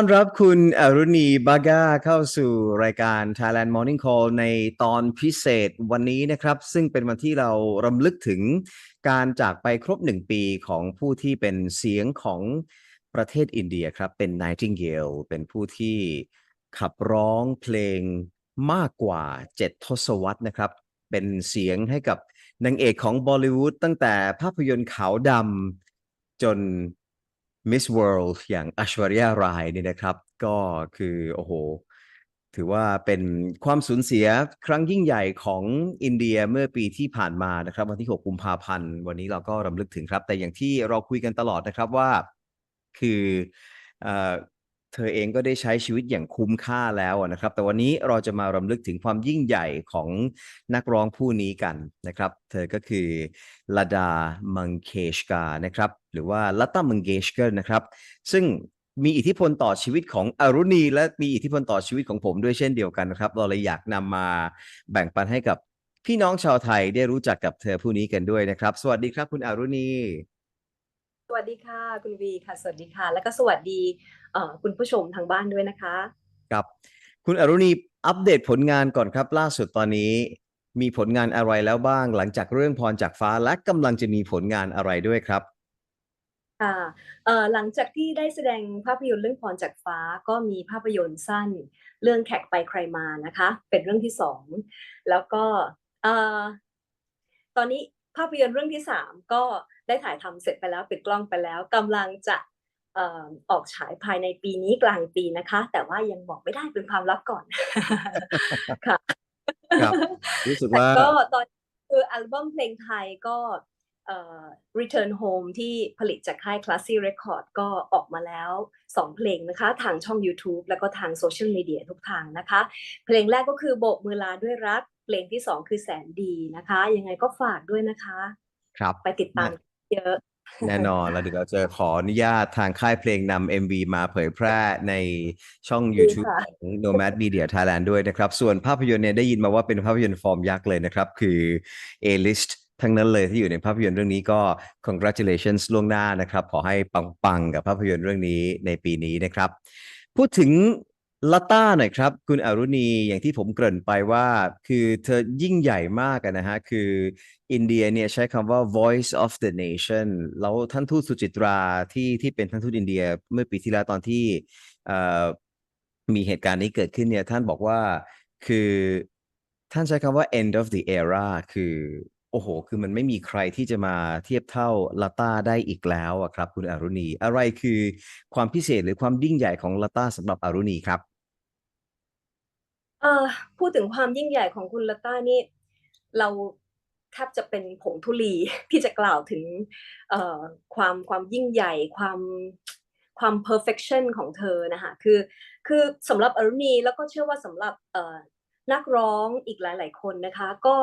อนรับคุณอรุณีบาก้าเข้าสู่รายการ Thailand Morning Call ในตอนพิเศษวันนี้นะครับ ซึ่งเป็นวันที่เรารำลึกถึงการจากไปครบหนึ่งปีของผู้ที่เป็นเสียงของประเทศอินเดียครับ เป็น Nightingale เป็นผู้ที่ขับร้องเพลงมากกว่า7ทศวรรษนะครับ เป็นเสียงให้กับนางเอกของบอลิวูดตั้งแต่ภาพยนตร์ขาวดำจน มิสเวิลด์อย่างอัชวาร a รายเนี่ยนะครับ ก็คือโอ้โห ถือว่าเป็นความสูญเสียครั้งยิ่งใหญ่ของอินเดียเมื่อปีที่ผ่านมานะครับ วันที่ 6 กุมภาพันธ์ วันนี้เราก็รำลึกถึงครับ แต่อย่างที่เราคุยกันตลอดนะครับว่า คือ เธอเองก็ได้ใช้ชีวิตอย่างคุ้มค่าแล้วนะครับ แต่วันนี้เราจะมารำลึกถึงความยิ่งใหญ่ของนักร้องผู้นี้กันนะครับ เธอก็คือลาดามังเคชกานะครับ หรือว่าลัตตามังเกชเกอร์นะครับ ซึ่งมีอิทธิพลต่อชีวิตของอรุณี และมีอิทธิพลต่อชีวิตของผมด้วยเช่นเดียวกันนะครับ เราเลยอยากนำมาแบ่งปันให้กับพี่น้องชาวไทยได้รู้จักกับเธอผู้นี้กันด้วยนะครับ สวัสดีครับคุณอรุณี วัสดีค่ะ คุณวีค่ะ สวัสดีค่ะ แล้วก็สวัสดีเอ่อคุณผู้ชมทางบ้านด้วยนะคะ ครับ คุณอรุณีอัปเดตผลงานก่อนครับ ล่าสุดตอนนี้ มีผลงานอะไรแล้วบ้าง หลังจากเรื่องพรจากฟ้าและกำลังจะมีผลงานอะไรด้วยครับค่ะเอ่อหลังจากที่ได้แสดงภาพยนตร์เรื่องพรจากฟ้าก็มีภาพยนตร์สั้น เรื่องแขกไปใครมานะคะ เป็นเรื่องที่สองแล้วก็เอ่อตอนนี้ภาพยนตร์เรื่องที่สามก็ได้ถ่ายทำเสร็จไปแล้วปิดกล้องไปแล้วกำลังจะเอ่อออกฉายภายในปีนี้กลางปีนะคะ แต่ว่ายังบอกไม่ได้เป็นความลับก่อนค่ะครับรู้สึกแต่ว่าก็ตอนคืออัลบั้มเพลงไทยก็เอ่อ Return Home ที่ผลิตจากค่าย Classy Record ก็ออกมาแล้ว 2 เพลงนะคะ ทางช่อง YouTube แล้วก็ทางโซเชียลมีเดียทุกทางนะคะ เพลงแรกก็คือโบกมือลาด้วยรักเพ ลงที่2คือแสนดีนะคะ ยังไงก็ฝากด้วยนะคะ ครับ ไปติดตามเยอะ แน่นอนแล้วเดี๋ยวเราจะขออนุญาตทางค่ายเพลงนำ MV มาเผยแพร่ในช่อง YouTube ค่ะ ของ Nomad Media Thailand ด้วยนะครับ ส่วนภาพยนตร์เนี่ยได้ยินมาว่าเป็นภาพยนตร์ฟอร์มยักษ์เลยนะครับ คือ A-list ทั้งนั้นเลยที่อยู่ในภาพยนตร์เรื่องนี้ก็ congratulations ล่วงหน้านะครับ ขอให้ปังๆ กับภาพยนตร์เรื่องนี้ในปีนี้นะครับ พูดถึง ลาต้าหน่อยครับ คุณอรุณีอย่างที่ผมเกริ่นไปว่า คือเธอยิ่งใหญ่มากนะฮะ คืออินเดียเนี่ยใช้คำว่า voice of the nation แล้วท่านทูตสุจิตราที่ที่เป็นท่านทูตอินเดียเมื่อปีที่แล้วตอนที่มีเหตุการณ์นี้เกิดขึ้นเนี่ย ท่านบอกว่าคือท่านใช้คำว่า end of the era คือ โอ้โห คือมันไม่มีใครที่จะมาเทียบเท่าลาต้าได้อีกแล้วครับ คุณอรุณี อะไรคือความพิเศษหรือความยิ่งใหญ่ของลาต้าสำหรับอรุณีครับ เออพูดถึงความยิ่งใหญ่ของคุณลต้านี่ เราแทบจะเป็นผงธุลีที่จะกล่าวถึงเอ่อความความยิ่งใหญ่ความความ perfection ของเธอนะคะคือคือสำหรับอรุณีแล้วก็เชื่อว่าสำหรับเอ่อนักร้องอีกหลาย ๆ คนนะคะ ก็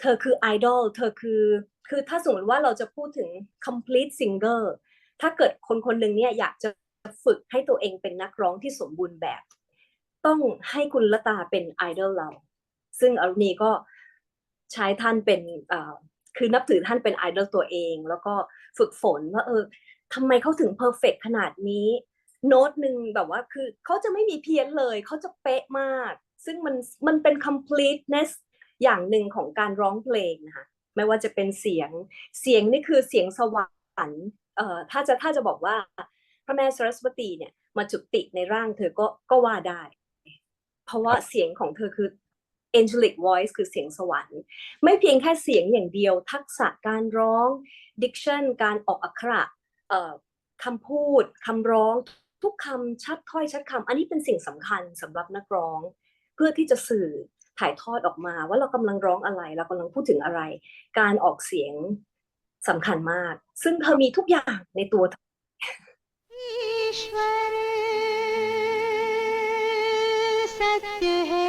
เธอคือไอดอลเธอคือคือถ้าสมมติว่าเราจะพูดถึง complete singer ถ้าเกิดคนคนหนึ่งเนี่ยอยากจะฝึกให้ตัวเองเป็นนักร้องที่สมบูรณ์แบบ ต้องให้คุณละตาเป็นไอดอลเรา ซึ่งอรุณีก็ใช้ท่านเป็นคือนับถือท่านเป็นไอดอลตัวเอง แล้วก็ฝึกฝนว่าเออทำไมเขาถึงเพอร์เฟกขนาดนี้ โน้ตหนึ่งแบบว่าคือเขาจะไม่มีเพี้ยนเลย เขาจะเป๊ะมาก ซึ่งมันมันเป็น completeness อย่างหนึ่งของการร้องเพลงนะคะไม่ว่าจะเป็นเสียงเสียงนี่คือเสียงสวรรค์เอ่อถ้าจะถ้าจะบอกว่าพระแม่สรัสวตีเนี่ยมาจุติในร่างเธอก็ก็ว่าได้ เพราะว่าเสียงของเธอคือ angelic voice คือเสียงสวรรค์ ไม่เพียงแค่เสียงอย่างเดียว ทักษะการร้อง diction การออกอักขระคำพูดคำร้องทุกคำชัดถ้อยชัดคำอันนี้เป็นสิ่งสำคัญสำหรับนักร้อง เพื่อที่จะสื่อถ่ายทอดออกมาว่าเรากำลังร้องอะไร เรากำลังพูดถึงอะไร การออกเสียงสำคัญมาก ซึ่งเธอมีทุกอย่างในตัวเธอ सत्य है।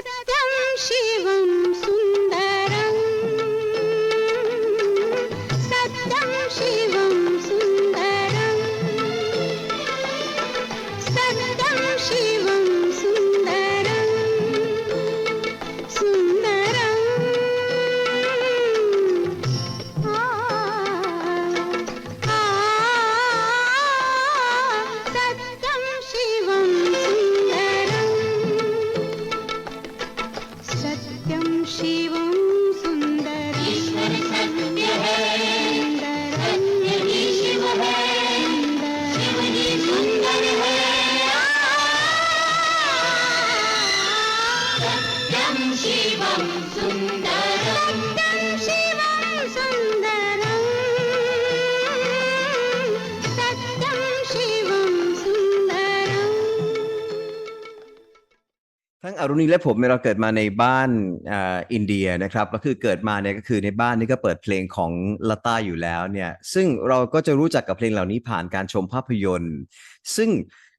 சததம் சிவம் शिवं सुन्दरम् सत्यं शिवं सुन्दरम् सत्यं शिवं सुन्दरम् ทั้งอรุณีและผมเนี่ยเราเกิดมาในบ้านอ่าอินเดียนะครับก็คือเกิดมาเนี่ยก็คือในบ้านนี่ก็เปิดเพลงของลาต้าอยู่แล้วเนี่ยซึ่งเราก็จะรู้จักกับเพลงเหล่านี้ผ่านการชมภาพยนตร์ ซึ่ง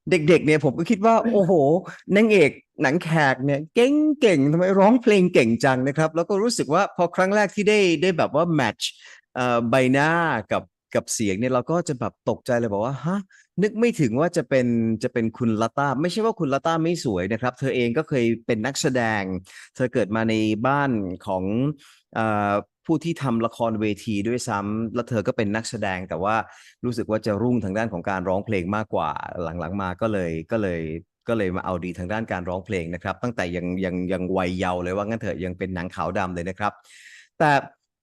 เด็กๆเนี่ยผมก็คิดว่า โอ้โหนางเอกหนังแขกเนี่ยเก่งเก่งทำไมร้องเพลงเก่งจังนะครับ แล้วก็รู้สึกว่าพอครั้งแรกที่ได้ได้แบบว่าแมทช์เอ่อใบหน้ากับกับเสียงเนี่ยเราก็จะแบบตกใจเลยบอกว่าฮะนึกไม่ถึงว่าจะเป็นจะเป็นคุณลาต้าไม่ใช่ว่าคุณลาต้าไม่สวยนะครับ เธอเองก็เคยเป็นนักแสดง เธอเกิดมาในบ้านของเอ่อ ผู้ที่ทำละครเวทีด้วยซ้ำแล้วเธอก็เป็นนักแสดง แต่ว่ารู้สึกว่าจะรุ่งทางด้านของการร้องเพลงมากกว่าหลังๆมาก็เลยก็เลยก็เลยมาเอาดีทางด้านการร้องเพลงนะครับ ตั้งแต่ยังยังยังวัยเยาว์เลยว่างั้นเถอะยังเป็นหนังขาวดำเลยนะครับ แต่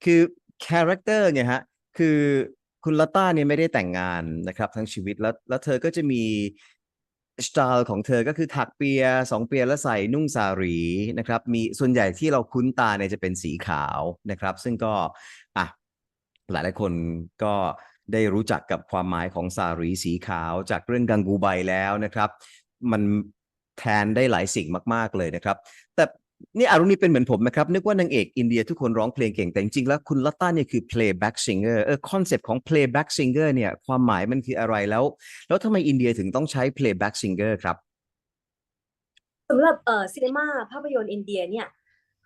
คือคาแรคเตอร์เนี่ยฮะคือคุณลาต้าเนี่ยไม่ได้แต่งงานนะครับทั้งชีวิตแล้วแล้วเธอก็จะมี สไตล์ของเธอก็คือถักเปียสองเปียแล้วใส่นุ่งสารีนะครับมีส่วนใหญ่ที่เราคุ้นตาเนี่ยจะเป็นสีขาวนะครับ ซึ่งก็อะหลายหลายคนก็ได้รู้จักกับความหมายของสารีสีขาวจากเรื่องกังกูไบแล้วนะครับ มันแทนได้หลายสิ่งมาก ๆเลยนะครับ แต่ นี่อารุณีเป็นเหมือนผมนะครับ นึกว่านางเอกอินเดียทุกคนร้องเพลงเก่งแต่จริงๆแล้วคุณลัตต้าเนี่ยคือ playback singer เออคอนเซปต์ของ playback singer เนี่ยความหมายมันคืออะไรแล้ว แล้วทำไมอินเดียถึงต้องใช้ playback singer ครับสำหรับเอ่อซีนีมาภาพยนตร์อินเดียเนี่ย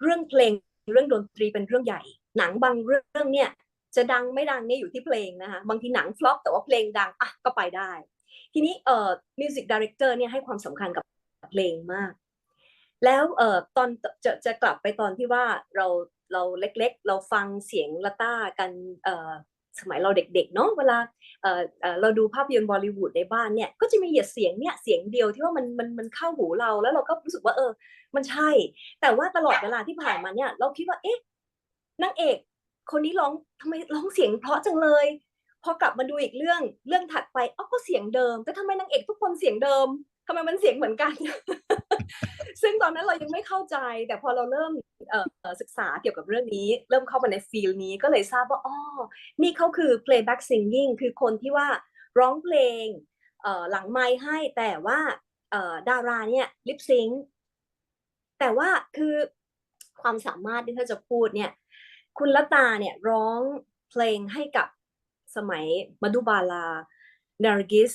เรื่องเพลงเรื่องดนตรีเป็นเรื่องใหญ่ หนังบางเรื่องเนี่ยจะดังไม่ดังเนี่ยอยู่ที่เพลงนะคะบางทีหนังฟลอปแต่ว่าเพลงดังอะก็ไปได้ ทีนี้เอ่อมิวสิกดีเรคเตอร์เนี่ยให้ความสำคัญกับเพลงมาก แล้วเอ่อตอนจะจะกลับไปตอนที่ว่าเราเราเล็กๆ เราฟังเสียงละต้ากันเอ่อสมัยเราเด็กๆเนาะเวลาเอ่อเออเราดูภาพยนตร์บอลิวูดในบ้านเนี่ยก็จะมีเหยียดเสียงเนี่ยเสียงเดียวที่ว่ามันมันมันเข้าหูเราแล้วเราก็รู้สึกว่าเออ มันใช่ แต่ว่าตลอดเวลาที่ผ่านมาเนี่ย เราคิดว่าเอ๊ะนางเอกคนนี้ร้องทำไมร้องเสียงเพราะจังเลย พอกลับมาดูอีกเรื่องเรื่องถัดไปอ๋อก็เสียงเดิมแต่ทำไมนางเอกทุกคนเสียงเดิม ทำไมมันเสียงเหมือนกัน ซึ่งตอนนั้นเรายังไม่เข้าใจ แต่พอเราเริ่มศึกษาเกี่ยวกับเรื่องนี้ เริ่มเข้ามาในฟีลนี้ก็เลยทราบว่าอ๋อนี่เขาคือ playback singing คือคนที่ว่าร้องเพลงหลังไมค์ให้แต่ว่าดาราเนี่ยลิปซิงแต่ว่าคือความสามารถที่เขาจะพูดเนี่ย คุณละตาเนี่ยร้องเพลงให้กับสมัยมดุบาลา นาร์กิส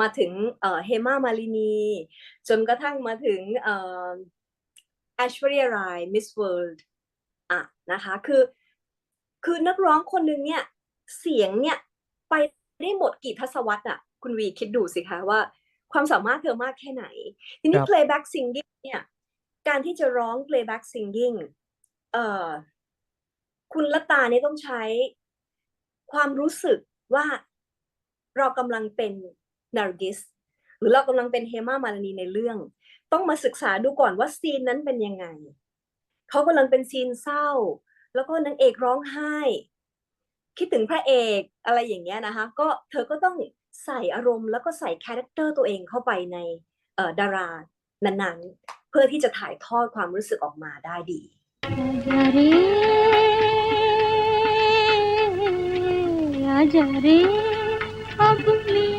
มาถึงเอ่อเฮมามาลินีจนกระทั่งมาถึงเอ่อแอชเวรียรายมิสเวิลด์อะนะคะคือคือนักร้องคนหนึ่งเนี่ยเสียงเนี่ยไปได้หมดกี่ทศวรรษอะคุณวีคิดดูสิคะว่า ความสามารถเธอมากแค่ไหน ทีนี้ครับ playback singing เนี่ยการที่จะร้อง playback singing เอ่อคุณละตาเนี่ยต้องใช้ความรู้สึกว่าเรากำลังเป็น นาร์กิสหรือเรากำลังเป็นเฮมามาลานีในเรื่อง ต้องมาศึกษาดูก่อนว่าซีนนั้นเป็นยังไงเขากำลังเป็นซีนเศร้า แล้วก็นางเอกร้องไห้ คิดถึงพระเอกอะไรอย่างเงี้ยนะคะ ก็เธอก็ต้องใส่อารมณ์แล้วก็ใส่คาแรคเตอร์ตัวเองเข้าไปในดารานั้นๆ เพื่อที่จะถ่ายทอดความรู้สึกออกมาได้ดีอาจารีอาบุลี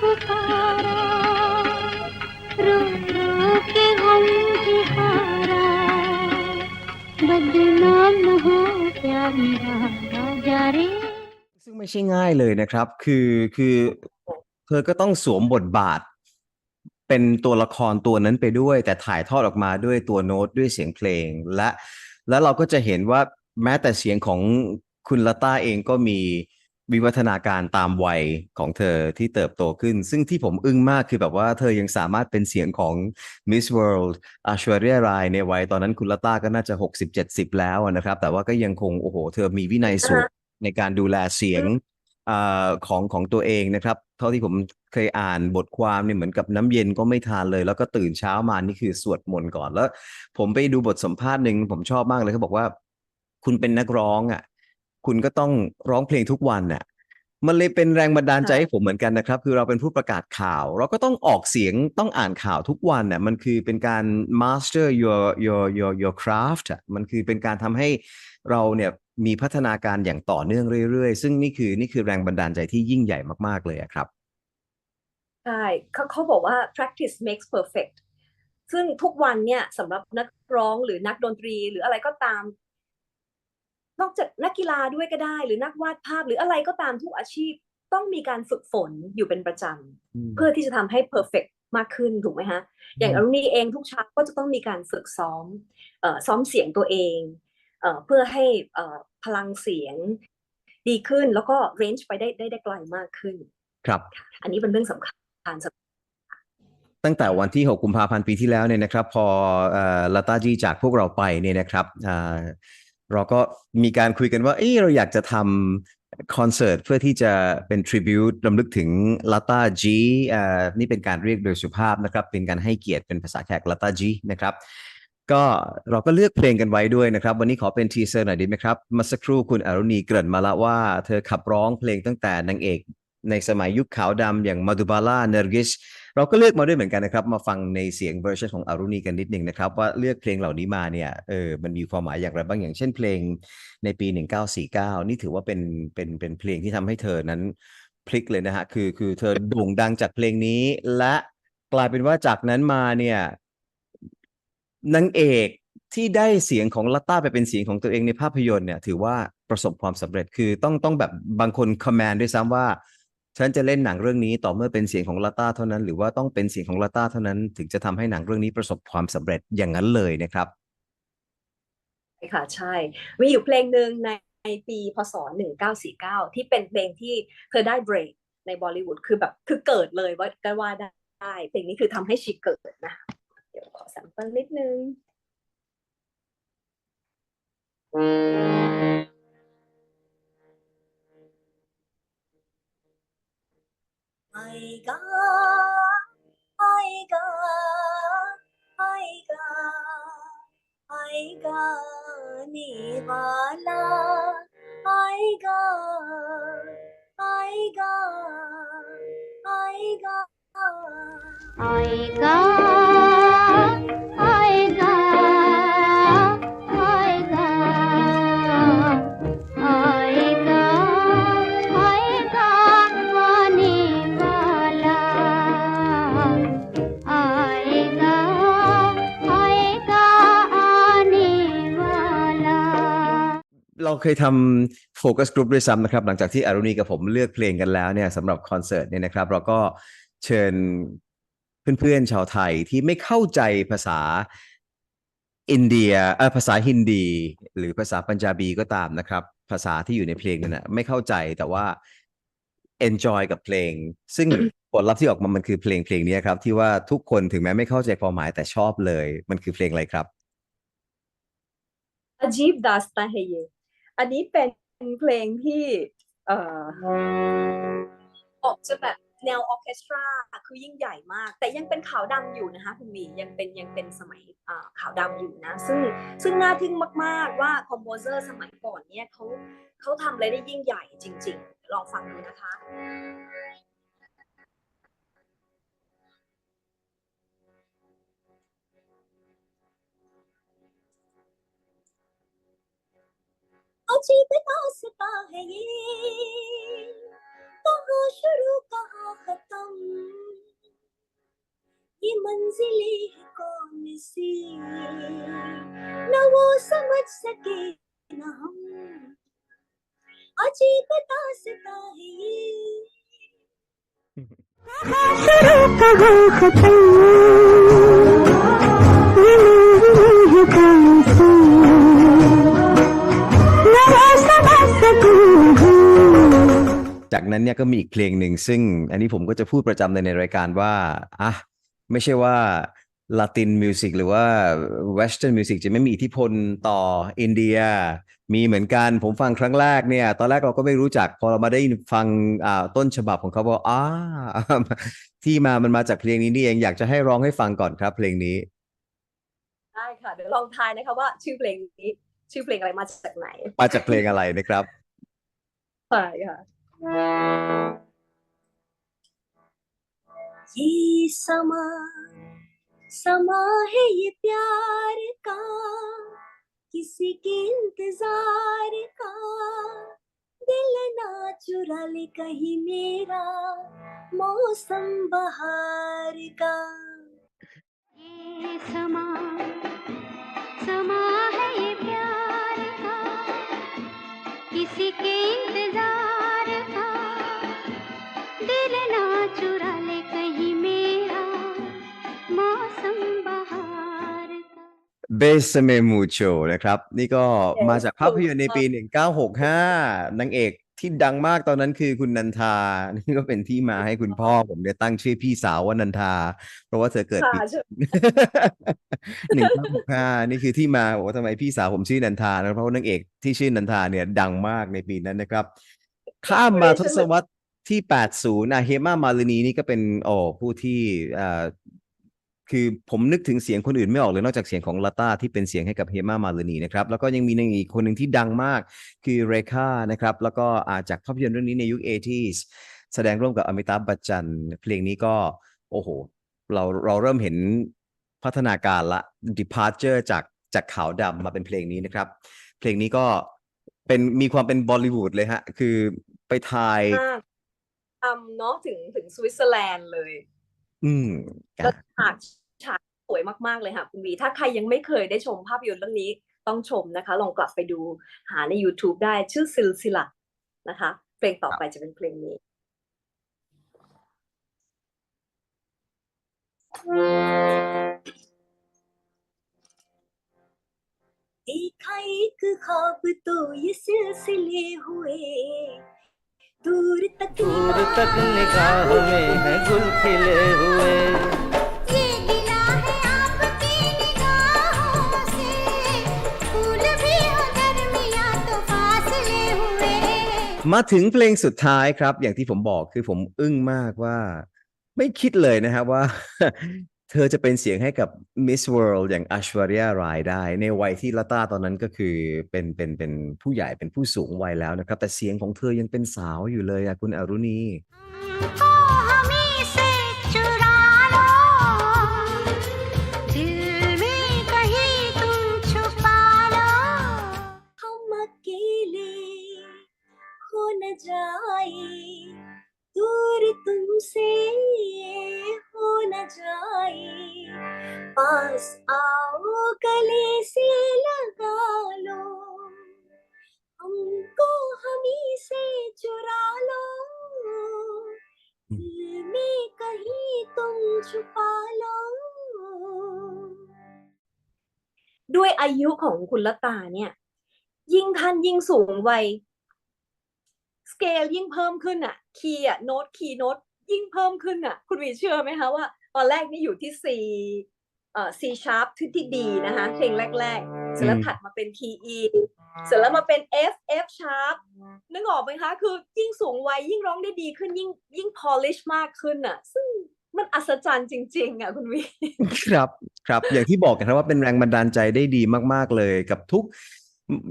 पुकारा रो रो के हम ही हारा बदनाम न हो प्यार मेरा आजा रे ซึ่งไม่ใช่ง่ายเลยนะครับ คือคือเธอก็ต้องสวมบทบาท เป็นตัวละครตัวนั้นไปด้วย แต่ถ่ายทอดออกมาด้วยตัวโน้ตด้วยเสียงเพลง และแล้วเราก็จะเห็นว่าแม้แต่เสียงของคุณลาต้าเองก็มี วิวัฒนาการตามวัยของเธอที่เติบโตขึ้น ซึ่งที่ผมอึ้งมากคือแบบว่าเธอยังสามารถเป็นเสียงของ Miss World อาชวรียรายในวัยตอนนั้นคุณลาต้าก็น่าจะ 60-70 แล้วนะครับ แต่ว่าก็ยังคงโอ้โห เธอมีวินัยสูงในการดูแลเสียงอาของของตัวเองนะครับ เท่าที่ผมเคยอ่านบทความเนี่ยเหมือนกับน้ำเย็นก็ไม่ทานเลย แล้วก็ตื่นเช้ามานี่คือสวดมนต์ก่อนแล้ว ผมไปดูบทสัมภาษณ์หนึ่งผมชอบมากเลยเขาบอกว่า คุณเป็นนักร้องอะ คุณก็ต้องร้องเพลงทุกวันน่ะมันเลยเป็นแรงบันดาลใจค่ะให้ผมเหมือนกันนะครับ คือเราเป็นผู้ประกาศข่าว เราก็ต้องออกเสียงต้องอ่านข่าวทุกวันน่ะมันคือเป็นการ master your your your your craft อะมันคือเป็นการทำให้เราเนี่ยมีพัฒนาการอย่างต่อเนื่องเรื่อยๆ ซึ่งนี่คือนี่คือแรงบันดาลใจที่ยิ่งใหญ่มากๆเลยอะครับใช่เขาเขาบอกว่า practice makes perfect ซึ่งทุกวันเนี่ยสำหรับนักร้องหรือนักดนตรีหรืออะไรก็ตาม นอกจากนักกีฬาด้วยก็ได้ หรือนักวาดภาพหรืออะไรก็ตามทุกอาชีพต้องมีการฝึกฝนอยู่เป็นประจำ เพื่อที่จะทำให้ perfect มากขึ้นถูกไหมฮะ อย่างอรุณีเองทุกเช้าก็จะต้องมีการฝึกซ้อมเอ่อซ้อมเสียงตัวเองเอ่อเพื่อให้เอ่อพลังเสียงดีขึ้นแล้วก็ range ไปได้ได้ได้ไกลมากขึ้น ครับ อันนี้เป็นเรื่องสำคัญสำหรับตั้งแต่วันที่ 6 กุมภาพันธ์ปีที่แล้วเนี่ยนะครับ พอเอ่อลาตาจีจากพวกเราไปเนี่ยนะครับอ่า เราก็มีการคุยกันว่าเออเราอยากจะทำคอนเสิร์ตเพื่อที่จะเป็นทริบิวต์รำลึกถึงลาตาจีอ่านี่เป็นการเรียกโดยสุภาพนะครับ เป็นการให้เกียรติเป็นภาษาแขกลาตาจีนะครับ ก็เราก็เลือกเพลงกันไว้ด้วยนะครับ วันนี้ขอเป็นทีเซอร์หน่อยดีไหมครับเมื่อสักครู่คุณอรุณีเกริ่นมาล้วว่า เธอขับร้องเพลงตั้งแต่นางเอกในสมัยยุคขาวดำอย่างมาดูบาล่าเนอร์กิช เราก็เลือกมาด้วยเหมือนกันนะครับ มาฟังในเสียงเวอร์ชันของอารุณีกันนิดหนึ่งนะครับ ว่าเลือกเพลงเหล่านี้มาเนี่ยเออมันมีความหมายอย่างไรบ้างอย่างเช่นเพลงในปี 1949 นี่ถือว่าเป็นเป็นเป็นเพลงที่ทำให้เธอนั้นพลิกเลยนะฮะคือคือเธอโด่งดังจากเพลงนี้ และกลายเป็นว่าจากนั้นมาเนี่ยนางเอกที่ได้เสียงของลัตต้าไปเป็นเสียงของตัวเองในภาพยนตร์เนี่ยถือว่าประสบความสำเร็จคือต้องต้องแบบบางคนคอมแมนด้วยซ้ำว่า ฉันจะเล่นหนังเรื่องนี้ต่อเมื่อเป็นเสียงของลาต้าเท่านั้น หรือว่าต้องเป็นเสียงของลาต้าเท่านั้น ถึงจะทำให้หนังเรื่องนี้ประสบความสำเร็จอย่างนั้นเลยนะครับใช่ค่ะใช่ มีอยู่เพลงหนึ่งในในปีพศ 1949 ที่เป็นเพลงที่เธอได้เบรกในบอลิวูดคือแบบคือเกิดเลยว่าก็ว่าได้เพลงนี้คือทำให้ชีเกิดนะเดี๋ยวขอสัมเปิลนิดนึง आएगा आएगा आएगा आएगा आने वाला आएगा आएगा आएगा आएगा เราเคยทำโฟกัสกลุ่มด้วยซ้ำนะครับ หลังจากที่อารุณีกับผมเลือกเพลงกันแล้วเนี่ยสำหรับคอนเสิร์ตเนี่ยนะครับ เราก็เชิญเพื่อนๆชาวไทยที่ไม่เข้าใจภาษาอินเดียเออภาษาฮินดี หรือภาษาปัญจาบีก็ตามนะครับ ภาษาที่อยู่ในเพลงนั้นนะไม่เข้าใจแต่ว่า enjoy กับเพลง ซึ่ง ผลลัพธ์ที่ออกมามันคือเพลงเพลงนี้ครับ ที่ว่าทุกคนถึงแม้ไม่เข้าใจความหมายแต่ชอบเลย มันคือเพลงอะไรครับ अजीब दास्ता है ये อันนี้เป็นเพลงที่เออออกจะแบบแนวออเคสตราคือยิ่งใหญ่มาก แต่ยังเป็นขาวดำอยู่นะคะคุณมียังเป็นยังเป็นสมัยขาวดำอยู่นะ ซึ่งซึ่งน่าทึ่งมาก ๆ ว่าคอมโพเซอร์สมัยก่อนเนี่ยเขาเขาทำอะไรได้ยิ่งใหญ่จริง ๆ ลองฟังดูนะคะ दास्ता है ये। कहाँ शुरू, कहाँ खत्म? ये मंजिले है कौन सी? न वो समझ सके न हम। अजीब दास्ता रास्ता है ये। शुरू, कहो खत्म? จากนั้นเนี่ยก็มีอีกเพลงหนึ่งซึ่งอันนี้ผมก็จะพูดประจำในในรายการว่าอะไม่ใช่ว่าลาตินมิวสิกหรือว่าเวสเทิร์นมิวสิกจะไม่มีอิทธิพลต่ออินเดีย มีเหมือนกันผมฟังครั้งแรกเนี่ย ตอนแรกเราก็ไม่รู้จัก พอเรามาได้ฟังอ่าต้นฉบับของเขาบอกอ่าที่มามันมาจากเพลงนี้นี่เองอยากจะให้ร้องให้ฟังก่อนครับเพลงนี้ ได้ค่ะ เดี๋ยวลองทายนะคะว่าชื่อเพลงนี้ ชื่อเพลงอะไรมาจากไหน มาจากเพลงอะไรนะครับใช่ค่ะ ये समा समा है ये प्यार का, किसी के इंतज़ार का। दिल ना चुरा ले कहीं मेरा, मौसम बहार का। ये समा เบสเมมูโชนะครับ นี่ก็ Yes มาจากภาพยนตร์ในปีถูก1965นางเอกที่ดังมากตอนนั้นคือคุณนันทา นี่ก็เป็นที่มาให้คุณพ่อผมเนี่ยตั้งชื่อพี่สาวว่านันทา เพราะว่าเธอเกิดค่ะปีใช่หนึ่งเก้าหกห้านี่คือที่มาว่าทำไมพี่สาวผมชื่อนันทานะเพราะว่านางเอกที่ชื่อนันทาเนี่ยดังมากในปีนั้นนะครับ ข้ามมาทศวรรษที่ 80นะเฮมามาลินีนี่ก็เป็นโอ้ผู้ที่อ่า คือผมนึกถึงเสียงคนอื่นไม่ออกเลยนอกจากเสียงของลาต้าที่เป็นเสียงให้กับเฮมามาลนีนะครับแล้วก็ยังมีนางอีกคนหนึ่งที่ดังมากคือเรคานะครับแล้วก็อาจากภาพยนตร์เรื่องนี้ในยุค 80s แสดงร่วมกับอมิตาบัจจันเพลงนี้ก็โอ้โห เราเราเริ่มเห็นพัฒนาการละ departure จากจากขาวดำมาเป็นเพลงนี้นะครับ เพลงนี้ก็เป็นมีความเป็นบอลลิวูดเลยฮะ คือไปถ่ายมากทำเนาะถึงถึงสวิตเซอร์แลนด์เลย อืม แล้วฉากฉากสวยมาก ๆ เลยค่ะคุณวี ถ้าใครยังไม่เคยได้ชมภาพยนตร์เรื่องนี้ต้องชมนะคะ ลองกลับไปดูหาใน YouTube ได้ชื่อซิลซิละนะคะ เพลงต่อไปจะเป็นเพลงนี้ देखा एक ख्वाब तो ये सिलसिले हुए दूर तक दूर तक निगाहों में है गुल खिले हुए ये गिला है आपकी निगाहों से फूल भी हो दरमिया तो फासले हुए มาถึงเพลงสุดท้ายครับ อย่างที่ผมบอกคือผมอึ้งมากว่า ไม่คิดเลยนะครับว่า เธอจะเป็นเสียงให้กับ Miss World อย่าง Aishwarya Rai ได้ ในวัยที่ลาต้าตอนนั้นก็คือเป็นเป็นเป็นผู้ใหญ่เป็นผู้สูงวัยแล้วนะครับ แต่เสียงของเธอยังเป็นสาวอยู่เลยอะคุณอรุณี हमको हमी से चुरा लो दिल में कहीं तुम छुपा लो हम अकेले हो न जाए दूर तुमसे हो न जाए पास आओ गले से लगा लो हमको हमी से चुरा लो दिल में कहीं तुम छुपा लो ด้วยอายุของคุณละตาเนี่ย ยิ่งท่านยิ่งสูงวัยสเกลยิ่งเพิ่มขึ้นอ่ะ คีย์อ่ะโน้ตคีย์โน้ต ยิ่งเพิ่มขึ้นอะ คุณวีเชื่อไหมคะว่า ตอนแรกนี่อยู่ที่ C เอ่อ C sharp ที่ที่ดีนะคะเพลงแรกๆเสร็จแล้วถัดมาเป็นคีย์ E เสร็จแล้วมาเป็น F F sharp นึกออกไหมคะ คือยิ่งสูงวัยยิ่งร้องได้ดีขึ้นยิ่งยิ่ง polish มากขึ้นอะ ซึ่งมันอัศจรรย์จริง ๆ อะคุณวีครับครับ อย่างที่บอกกันครับว่าเป็นแรงบันดาลใจได้ดีมาก ๆ เลยกับทุก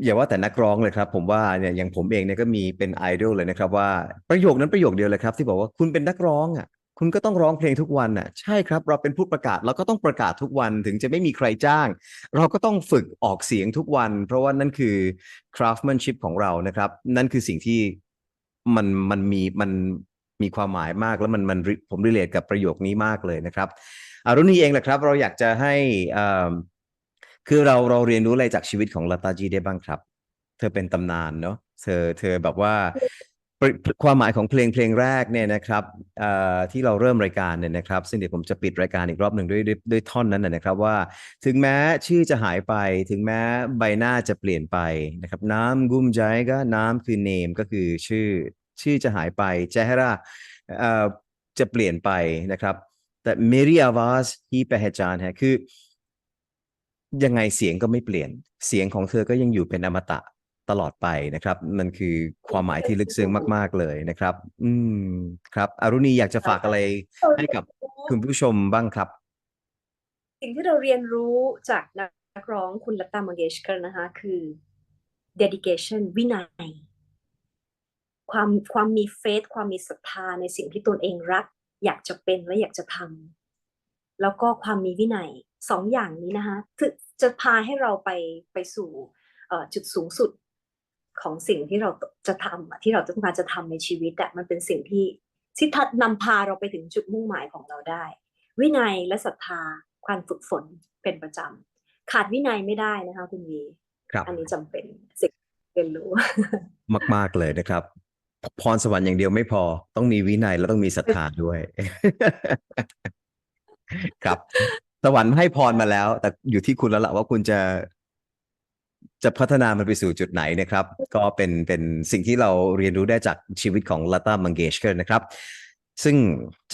อย่าว่าแต่นักร้องเลยครับ ผมว่าเนี่ยอย่างผมเองเนี่ยก็มีเป็นไอดอลเลยนะครับ ว่าประโยคนั้นประโยคเดียวเลยครับ ที่บอกว่าคุณเป็นนักร้องอะ คุณก็ต้องร้องเพลงทุกวันอะ ใช่ครับ เราเป็นผู้ประกาศเราก็ต้องประกาศทุกวันถึงจะไม่มีใครจ้าง เราก็ต้องฝึกออกเสียงทุกวัน เพราะว่านั่นคือ craftsmanship ของเรานะครับ นั่นคือสิ่งที่มันมันมีมันมีความหมายมากแล้วมันมันผมรีเลทกับประโยคนี้มากเลยนะครับอารุณีเองแหละครับ เราอยากจะให้อ่า คือเราเราเรียนรู้อะไรจากชีวิตของลาตาจีได้บ้างครับ เธอเป็นตำนานเนาะเธอเธอแบบว่าความหมายของเพลงเพลงแรกเนี่ยนะครับที่เราเริ่มรายการเนี่ยนะครับ ซึ่งเดี๋ยวผมจะปิดรายการอีกรอบหนึ่งด้วยด้วยวยท่อนนั้นนะครับว่า ถึงแม้ชื่อจะหายไป ถึงแม้ใบหน้าจะเปลี่ยนไปนะครับ น้ำกุ้มใจก็น้ำคือเนมก็คือชื่อชื่อจะหายไปแจฮราจะเปลี่ยนไปนะครับ แต่เมริอาวาสที่ปะจานฮะคือ ยังไงเสียงก็ไม่เปลี่ยน เสียงของเธอก็ยังอยู่เป็นอมตะตลอดไปนะครับ มันคือความหมายที่ลึกซึ้งมาก ๆ เลยนะครับ อืมครับ อรุณีอยากจะฝากอะไรให้กับคุณผู้ชมบ้างครับ สิ่งที่เราเรียนรู้จากนักร้องคุณลัตตามังเกชกรนะคะ คือ dedication วินัย ความความมีเฟธความมีศรัทธาในสิ่งที่ตนเองรัก อยากจะเป็นและอยากจะทำแล้วก็ความมีวินัยสองอย่างนี้นะคะ จะจะพาให้เราไปไปสู่เอ่อจุดสูงสุดของสิ่งที่เราจะทำอะที่เราต้องการจะทำในชีวิตอะมันเป็นสิ่งที่ที่ทัดนำพาเราไปถึงจุดมุ่งหมายของเราได้ วินัยและศรัทธาการฝึกฝนเป็นประจำขาดวินัยไม่ได้นะคะคุณวีครับอันนี้จำเป็นสิ่งที่เรียนรู้ มาก ๆ เลยนะครับ พรสวรรค์อย่างเดียวไม่พอ ต้องมีวินัยและต้องมีศรัทธาด้วย ครับ สวรรค์ให้พรมาแล้ว แต่อยู่ที่คุณแล้วล่ะว่าคุณจะจะพัฒนามันไปสู่จุดไหนนะครับ ก็เป็นเป็นสิ่งที่เราเรียนรู้ได้จากชีวิตของล t ต้ามังเกชเกอร์นะครับ ซึ่ง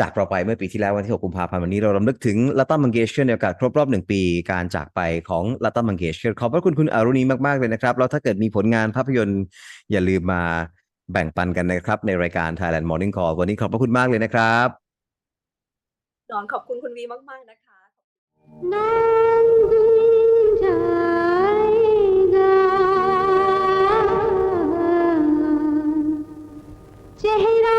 จากเราไปเมื่อปีที่แล้ววันที่ 6 กุมภาพันธ์วันนี้เรารำลึกถึงล t ต้ามังเกชเกอร์ในโอกาสครบรอบหนึ่งปีการจากไปของล t ต้ามังเกชเกอร์ขอบพระคุณคุณอรุณีมาก ๆ เลยนะครับ แล้วถ้าเกิดมีผลงานภาพยนตร์อย่าลืมมาแบ่งปันกันนะครับ ในรายการ Thailand Morning Call วันนี้ขอบพระคุณมากเลยนะครับนอนขอบคุณคุณวีมาก ๆ นะคะ चेहरा